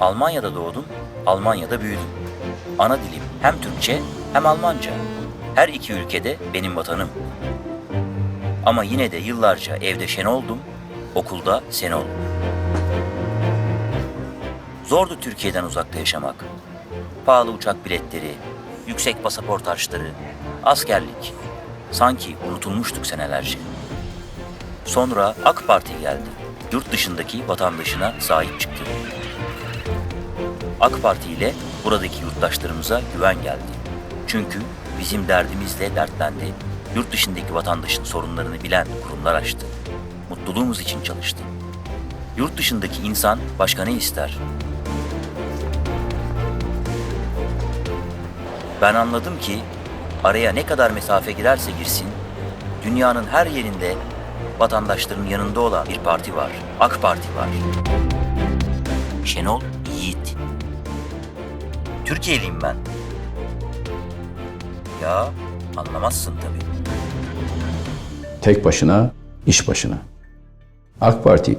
Almanya'da doğdum, Almanya'da büyüdüm. Ana dilim hem Türkçe hem Almanca. Her iki ülkede benim vatanım. Ama yine de yıllarca evde şen oldum, okulda sen ol. Zordu Türkiye'den uzakta yaşamak. Pahalı uçak biletleri, yüksek pasaport harçları, askerlik. Sanki unutulmuştuk senelerce. Sonra AK Parti geldi. Yurt dışındaki vatandaşına sahip çıktı. AK Parti ile buradaki yurttaşlarımıza güven geldi. Çünkü bizim derdimizle dertlendi. Yurt dışındaki vatandaşın sorunlarını bilen kurumlar açtı. Mutluluğumuz için çalıştı. Yurt dışındaki insan başka ne ister? Ben anladım ki araya ne kadar mesafe girerse girsin, dünyanın her yerinde vatandaşların yanında olan bir parti var. AK Parti var. Şenol Yiğit. Türkiye'liyim ben. Ya anlamazsın tabii. Tek başına, iş başına. AK Parti